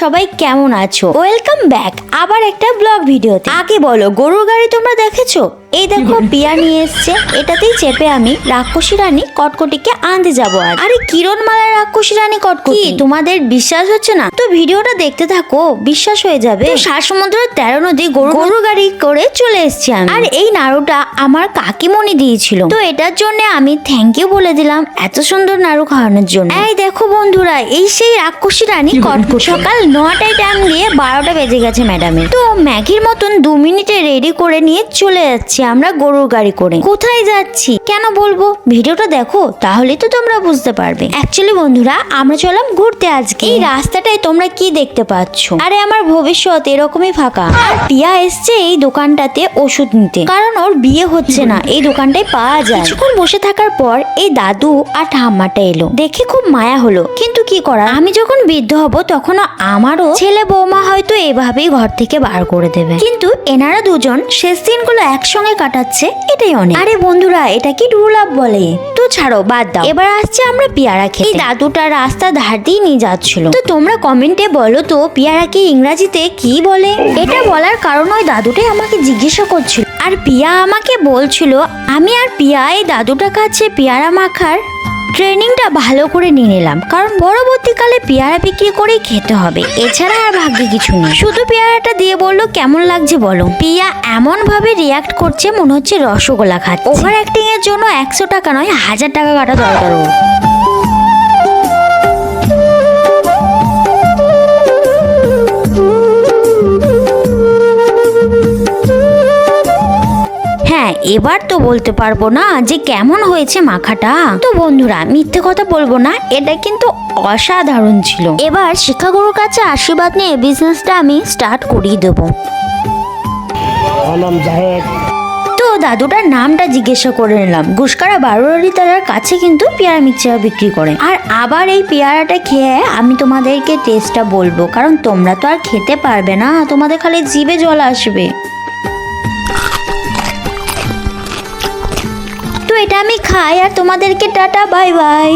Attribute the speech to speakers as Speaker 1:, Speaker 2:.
Speaker 1: সবাই কেমন আছো? ওয়েলকাম ব্যাক আবার একটা ব্লগ ভিডিওতে। আগে বলো, গরুর গাড়ি তোমরা দেখেছ? এই দেখো পিয়া নিয়ে এসছে। এটাতেই চেপে আমি রাক্ষসী রানী কটকটিকে আনতে যাব আরে কিরণ মালা রাক্ষসী রানী কটকটি? তোমাদের বিশ্বাস হচ্ছে না? তো ভিডিওটা দেখতে থাকো বিশ্বাস হয়ে যাবে। সাত সমুদ্রের তেরো নদী গরু গরু গাড়ি করে চলে এসেছি আমি। আর এই নাড়ুটা আমার কাকিমণি দিয়েছিল। তো এটার জন্য আমি থ্যাংক ইউ বলে দিলাম এত সুন্দর নাড়ু খাওয়ানোর জন্য। এই দেখো বন্ধুরা এই সেই রাক্ষসী রানী কটকট সকাল নটায় টাইম দিয়ে বারোটা বেজে গেছে ম্যাডামের তো ম্যাগির মতন দু মিনিটে রেডি করে নিয়ে চলে যাচ্ছি আমরা গরুর গাড়ি করে। কোথায় যাচ্ছি? কেন বলব? ভিডিওটা দেখো তাহলে তো তোমরা বুঝতে পারবে। অ্যাকচুয়ালি বন্ধুরা, আমরা চলাম ঘুরতে আজকে। এই রাস্তাটায় তোমরা কি দেখতে পাচ্ছ? আরে আমার ভবিষ্যৎ এরকমই ফাঁকা। আর পিয়া এসছে এই দোকানটাতে ওষুধ নিতে। কারণ ওর বিয়ে হচ্ছে না। এই দোকানটায় পাওয়া যায়। কিছুক্ষণ বসে থাকার পর এই দাদু আর ঠাম্মাটা এলো। দেখে খুব মায়া হলো। কিন্তু কি করা আমি যখন বৃদ্ধ হব তখন আমারও ছেলে বৌমা হয়তো এভাবেই ঘর থেকে বার করে দেবে। কিন্তু এনারা দুজন শেষ দিনগুলো একসঙ্গে কাটাচ্ছে এটাই অনেক। আরে বন্ধুরা এটা কি ডুরুলাভ বলে? তো ছাড়ো বাদ দাও। এবার আসছে আমরা পেয়ারা খেতে। এই দাদুটা রাস্তা ধার দিয়ে নিয়ে যাচ্ছিল। তো তোমরা কমেন্টে বলো তো পেয়ারাকে ইংরাজিতে কি বলে? এটা বলার কারণ ওই দাদুটাই আমাকে জিজ্ঞাসা করছিল। আর পিয়া আমাকে বলছিল আমি আর পিয়া এই দাদুটার কাছে পেয়ারা মাখার ট্রেনিংটা ভালো করে নিয়ে নিলাম, কারণ পরবর্তীকালে পেয়ারা বিক্রি করেই খেতে হবে। এছাড়া আর ভাগ্যে কিছু নেই। শুধু পেয়ারাটা দিয়ে বলল, কেমন লাগছে বলো? পিয়া এমন ভাবে রিয়াক্ট করছে, মনে হচ্ছে রসগোল্লা খাচ্ছে। ওভার অ্যাক্টিং এর জন্য একশো টাকা নয়, হাজার টাকা কাটা দরকার ওর। এবার তো বলতে পারব না যে কেমন হয়েছে মাখাটা। তো বন্ধুরা মিথ্যে কথা বলব না এটা কিন্তু অসাধারণ ছিল। এবার শিক্ষাগুরুর কাছে আশীর্বাদ নিয়ে বিজনেসটা আমি স্টার্ট করিয়ে দেবো। তো দাদুটার নামটা জিজ্ঞাসা করে নিলাম। গুসকারা বারোয়ারি তালার কাছে কিন্তু পেয়ারা মিক্সচার বিক্রি করে। আর আবার এই পেয়ারাটা খেয়ে আমি তোমাদেরকে টেস্টটা বলব কারণ তোমরা তো আর খেতে পারবে না তোমাদের খালি জিভে জল আসবে। এটা আমি খাই আর তোমাদেরকে টাটা বাই বাই।